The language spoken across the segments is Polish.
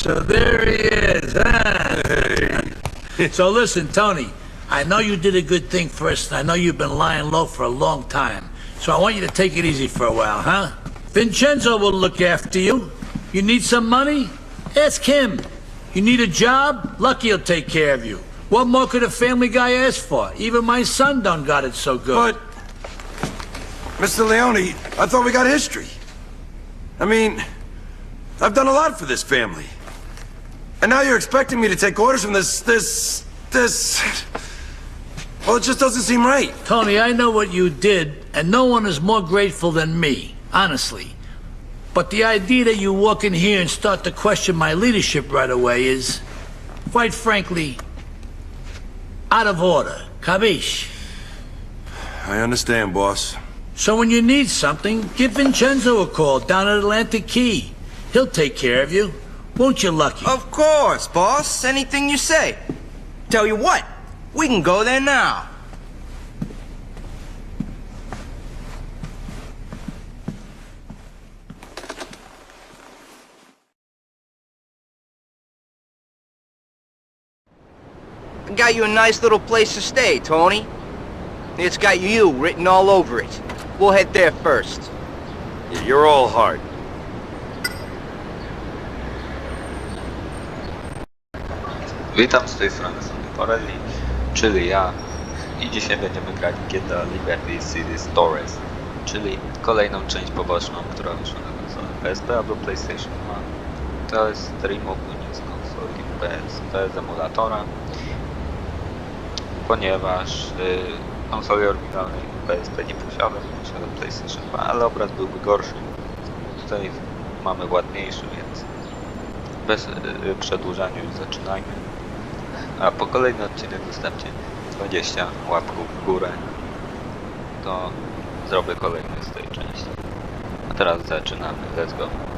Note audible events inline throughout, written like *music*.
So there he is, huh? *laughs* so listen, Tony, I know you did a good thing first, and I know you've been lying low for a long time. So I want you to take it easy for a while, huh? Vincenzo will look after you. You need some money? Ask him. You need a job? Lucky he'll take care of you. What more could a family guy ask for? Even my son done got it so good. But, Mr. Leone, I thought we got history. I mean, I've done a lot for this family. And now you're expecting me to take orders from this, this, this... Well, it just doesn't seem right. Tony, I know what you did, and no one is more grateful than me, honestly. But the idea that you walk in here and start to question my leadership right away is, quite frankly, out of order. Cabiche? I understand, boss. So when you need something, give Vincenzo a call down at Atlantic Key. He'll take care of you. Won't you, Lucky? Of course, boss. Anything you say. Tell you what, we can go there now. I got you a nice little place to stay, Tony. It's got you written all over it. We'll head there first. You're all hard. Witam z tej strony Sony Porelli, czyli ja i dzisiaj będziemy grać GTA Liberty City Stories, czyli kolejną część poboczną, która wyszła na konsolę PSP albo PlayStation 2. To jest remake z konsolki PS, to jest emulatora, ponieważ y, konsoli oryginalnej PSP nie posiadam, posiadam PlayStation 2, ale obraz byłby gorszy. Tutaj mamy ładniejszy, więc bez y, przedłużania już zaczynajmy. A po kolejny odcinek zostawcie 20 łapków w górę. To zrobię kolejny z tej części. A teraz zaczynamy. Let's go.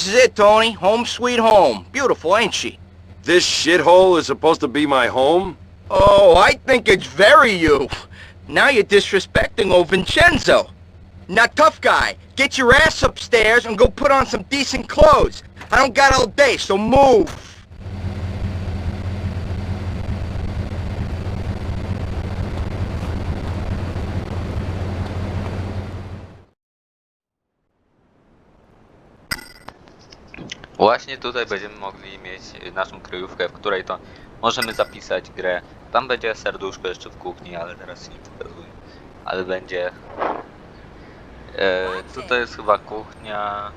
This is it, Tony. Home sweet home. Beautiful, ain't she? This shithole is supposed to be my home? Oh, I think it's very you. Now you're disrespecting old Vincenzo. Now, tough guy, get your ass upstairs and go put on some decent clothes. I don't got all day, so move. Właśnie tutaj będziemy mogli mieć naszą kryjówkę, w której to możemy zapisać grę. Tam będzie serduszko jeszcze w kuchni, ale teraz się nie pokazuję. Ale będzie... E, tutaj jest chyba kuchnia...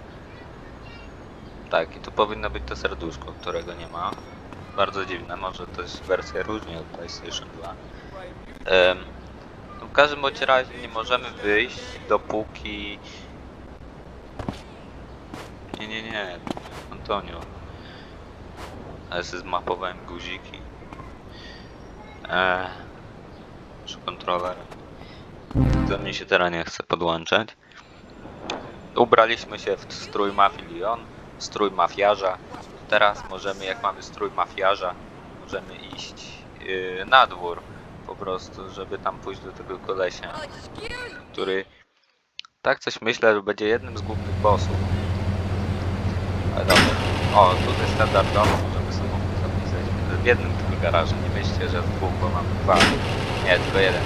Tak, i tu powinno być to serduszko, którego nie ma. Bardzo dziwne, może to jest wersja różnie od PlayStation 2. Em, no w każdym bądź razie nie możemy wyjść, dopóki... Nie, nie, nie. Antonio. Ale sobie zmapowałem guziki. Eee. Przy kontroler. To mi się teraz nie chce podłączać. Ubraliśmy się w strój mafii Lyon, strój mafiarza. Teraz możemy, jak mamy strój mafiarza, możemy iść yy, na dwór. Po prostu, żeby tam pójść do tego kolesia, który tak coś myślę, że będzie jednym z głównych bossów. Ale dobra. O, tutaj standardowo możemy samochód zapisać w jednym tylko garażu. Nie myślcie, że w dwóch, bo mam dwa. Nie, tylko jeden.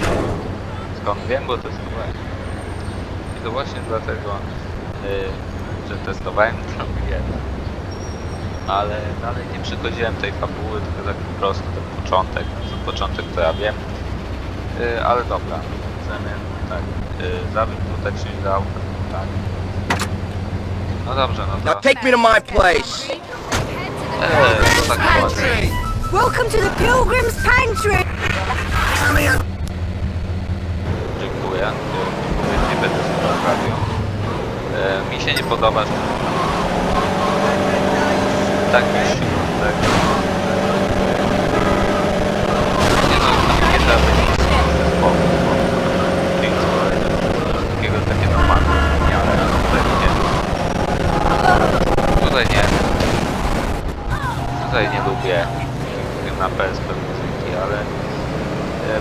Skąd wiem, bo testowałem. I to właśnie dlatego, yy, że testowałem to jeden. ale dalej nie przechodziłem tej fabuły, tylko tak po prostu ten początek. Co początek to ja wiem. Yy, ale dobra, chcemy tak. Yy, zawód protection dał, tak. No dobrze, no Now to... take me to my place. Eee, to tak ładnie. Welcome to the Pilgrim's Pantry! Dziękuję. Nie będę. Yy, mi się nie podoba, że... Tak mi się tak. Tutaj nie lubię na PSP muzyki, ale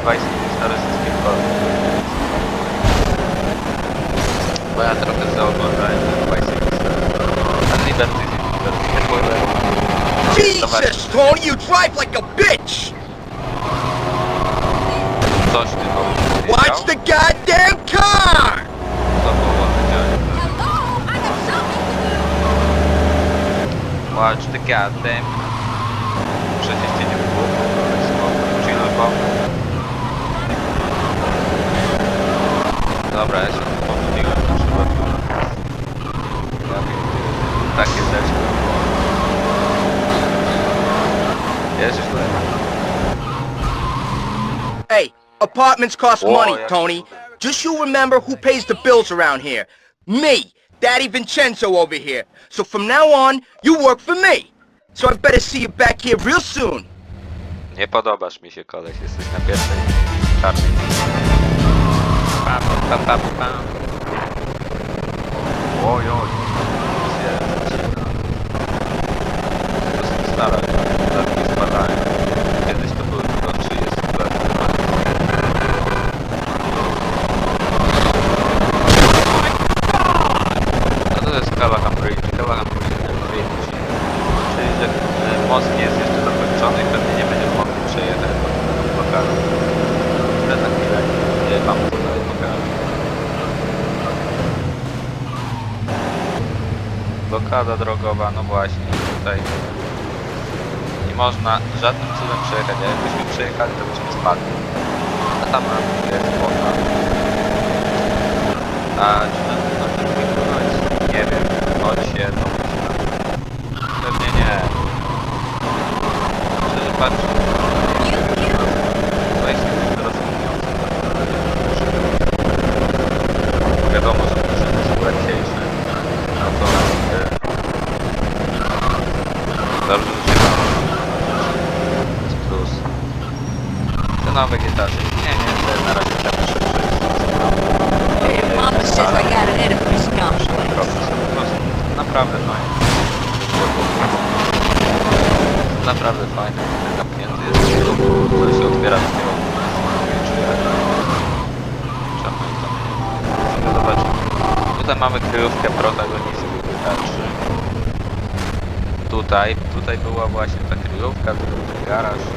Vice City stare wszystkie Bo ja trochę zaoglądałem ten Vice City stare. A Liberty City, Liberty Spoiler. Jesus, Tony, you drive like a bitch. Coś ty Watch the goddamn car. Co było powiedziane? Watch the goddamn... apartments cost money, yeah. Tony. Just you remember who pays the bills around here. Me, Daddy Vincenzo over here. So from now on, you work for me. So I better see you back here real soon. Nie podobasz mi się koleś, jesteś na pierwszej czarnej. Pam, pam, pam, pam. Oj, oj. Blokada drogowa, no właśnie, tutaj nie można żadnym cudem przejechać, a jakbyśmy przejechali, to byśmy spadli. A tam jest woda. A czy na, na tym wykonać? Nie wiem, choć się domyślam. Pewnie nie. Szczerze patrz. Weź się rozumiejący. Wiadomo, że maszyny są łatwiejsze. Natomiast e, dobrze, że się da. To jest plus. Cena wegetacji. Nie, nie, to na razie szybsze jest. Mama says I got an edifice complex. Robi się po prostu naprawdę fajnie. Naprawdę fajnie. Zamknięty jest to się otwiera dopiero czy jak. Czemu i to zobaczymy. Tutaj mamy kryjówkę protagonisty graczy. Tutaj, tutaj była właśnie ta kryjówka, tu był ten garaż.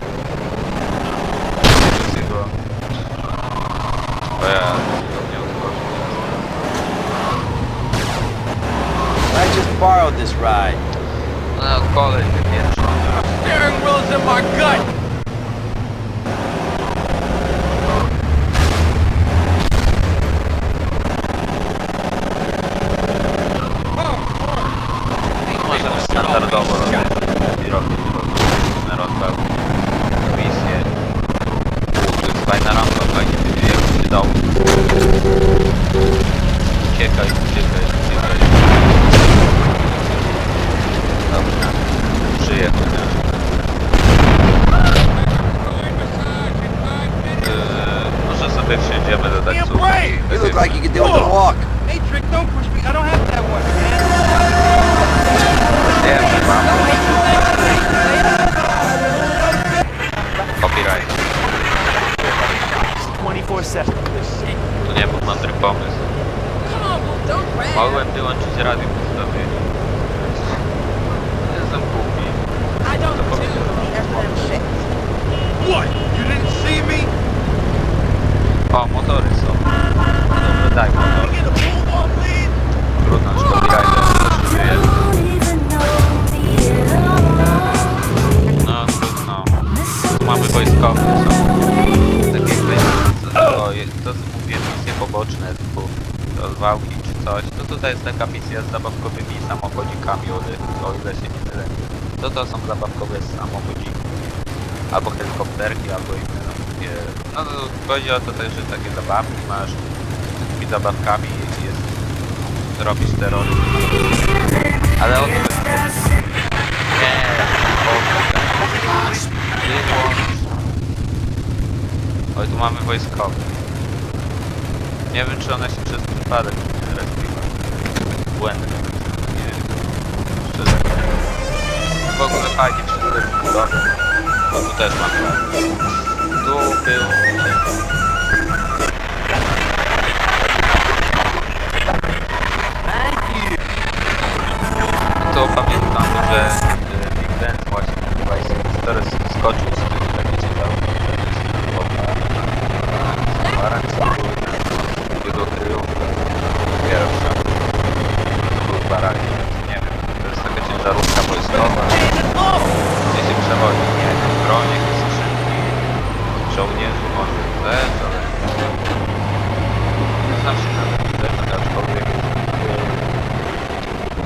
I just borrowed this ride. No, kolej wypieprzony. Steering wheel's in my gut. Przyjechał. Yy, może sobie wsiądziemy do tak You look like you could do it to walk. Hey, Trick, don't push me. I don't have that one, man. Nie, chyba. Copyright. 24-7. To nie był mądry pomysł. Mogłem wyłączyć radio po Polsce. What? You didn't see me? O, motory są. Dobra, tak, daj motor. Trudno, że dobierajmy. No, trudno. Tu mamy wojskowych. Są. Tak jakby to, jest, to mówię, misje poboczne typu rozwałki czy coś. To tutaj jest taka misja z zabawkowymi samochodzikami, o ile się nie mylę. To to są zabawkowe samochody. Albo helikopterki, albo inne. No, no chodzi o to też, że takie zabawki masz tymi zabawkami jest robisz terroryzm. Ale o to jest. Nie. Oj, tu mamy wojskowe. Nie wiem, czy one się przez przypadek nie respiły. Błędnie. Nie wiem. Szczerze. W ogóle fajnie wszyscy budowy. O, tu też mamy. Tu był... To pamiętam, że y, Big Ben właśnie teraz skoczył z tego takie ciężarówki, jego kryjówka pierwsza był barak, nie wiem, to jest taka ciężarówka wojskowa, gdzie się przewozi, nie wiem, broń, jakieś skrzynki, żołnierzy może też, ale nie znam się na tym rzeczach, aczkolwiek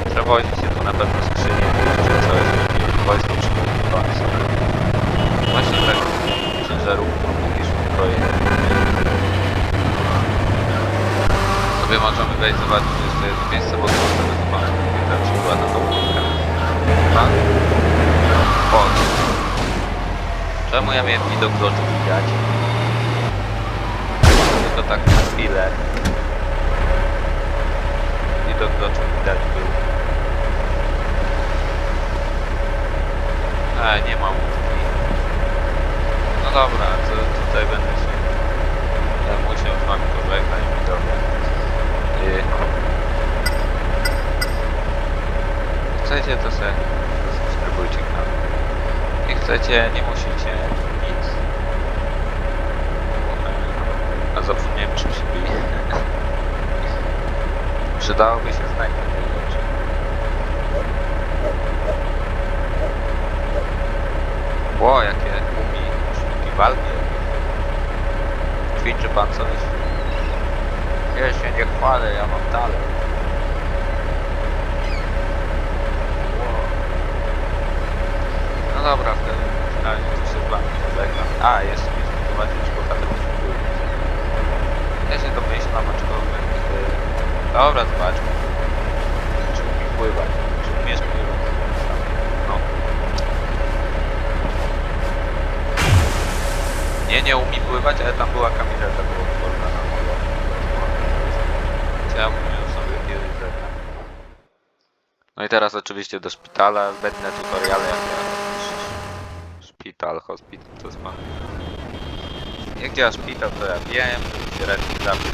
yy, przewozi się tu na pewno skrzynie, czy coś, i wojsko przygotowane są. Właśnie tak ciężarówką mogliśmy projekt. Sobie możemy wejść zobaczyć, jeszcze jest miejsce, bo to sobie zobaczyć, na przykład na tą górkę. Chyba? O. Czemu ja miałem widok z oczu widać? Tylko tak na chwilę. Widok z oczu widać był. A, nie ma łódki. No dobra, to tutaj będę się ja musiał z wami pożegnać widzowie. Chcecie to sobie subskrybujcie kanał. Nie chcecie, nie musicie nic. A zapomniałem czym się bije. *laughs* Przydałoby się znać takie rzeczy. Ło, jakie umie sztuki walki. Ćwiczy pan coś? Ja się nie chwalę, ja mam talent. No dobra, w każdym razie to się z wami pożegnam. A, jeszcze mi zobaczyć bohaterów pływać. Ja się domyślam, aczkolwiek... Yy... Dobra, zobaczmy. Czy umie pływać? Czy umiesz pływać? No. Nie, nie umie pływać, ale tam była kamizelka do odporna No i teraz oczywiście do szpitala, będę tutoriale jak ja. Szpital, hospital, to jest pan. Jak działa szpital, to ja wiem, się raczej zawsze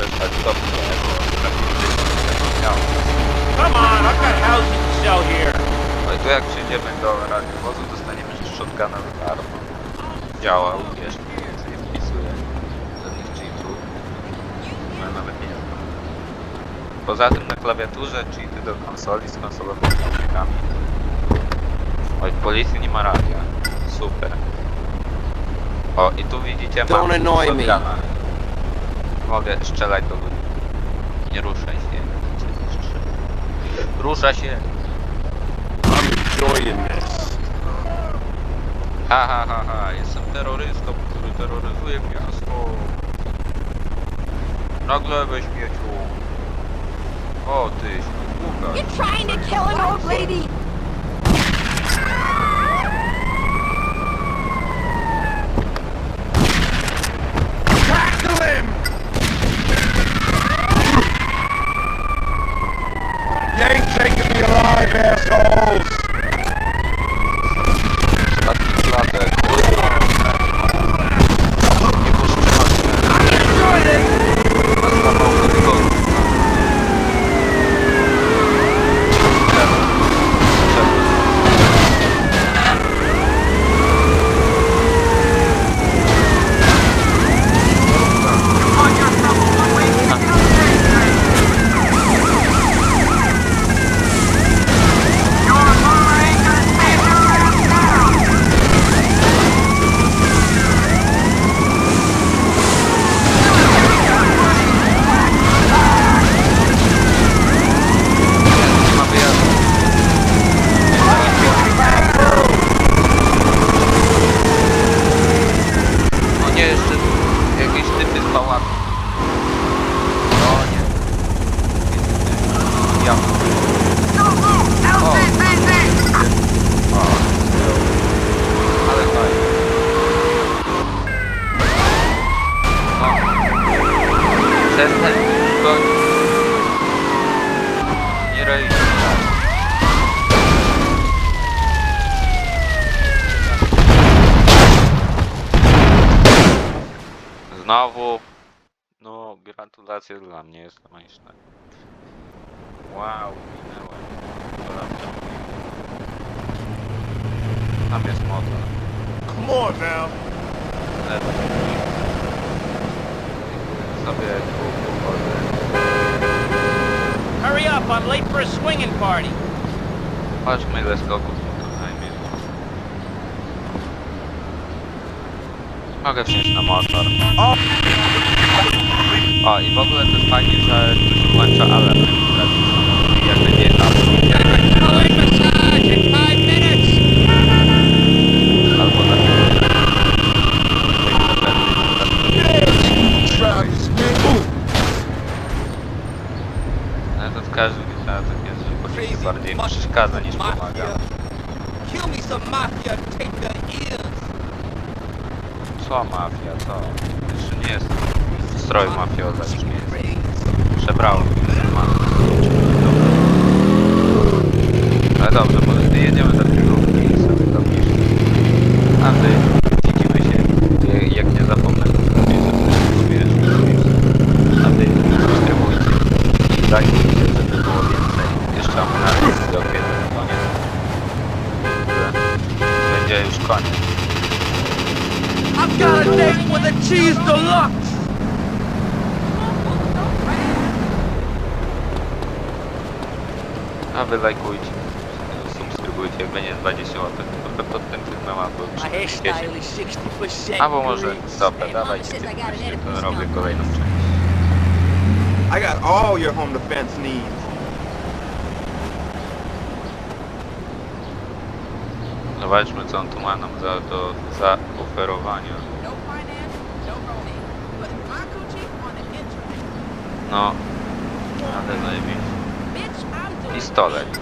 resztać dobrze, bo. Come on, I've got housing to sell here. No i tu jak przyjdziemy do radiowozu, dostaniemy shotguna za darmo. Działa, uwierz mi, więc nie wpisuję żadnych cheatów. No nawet nie znam. Poza tym na klawiaturze cheaty do konsoli z konsolowymi dźwiękami. Oj, w policji nie ma radia. Super. O, i tu widzicie mam Don't annoy me. shotguna. Mogę strzelać do ludzi. Nie ruszaj się. Rusza się! Enjoying this. Ha ha ha ha, jestem terrorystą, który terroryzuje miasto. Nagle weź śmieciu. O ty, Łukasz. You're trying to kill an old lady! Znowu. No, gratulacje dla mnie, jestem majstrem. Wow, minęłem. Tam jest motor. Come on now. Sobie. Hurry up, I'm late for a swinging party. Patrzmy ile skoków mi to zajmie. Mogę wsiąść na motor. O, i w ogóle to jest fajnie, że tu się włącza alarm rejestracji. Jak będzie tam, na No to w każdym wypadek jest, że poczucie bardziej przeszkadza niż pomaga. Kill me some mafia, take the ears. Co mafia, to? Jeszcze nie jest stroj mafioza, już nie jest. Przebrałem się Ale dobrze, może jedziemy do kierunku i sobie to pisz. A wy widzimy się, jak- jak nie zapomnę, to zrobię, żeby wiesz, A wy subskrybujcie i dajcie, żeby było więcej. Jeszcze mamy na razie do kwietnia, koniec. Będzie już koniec. I've got a date with a cheese deluxe. A wy lajkujcie, subskrybujcie, jak będzie 20 łapek pod, pod tym filmem albo My przy 10. hairstyle is 60% Albo może, dobra, dawajcie 15, to robię kolejną część. I got all your home defense needs. Zobaczmy co on tu ma nam za, do zaoferowania. No finance, no. No, ale zajebiście. Pistolet.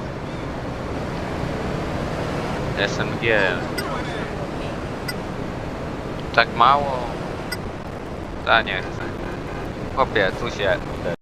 SMG. Tak mało? Ta nie chcę. Chłopie, tu się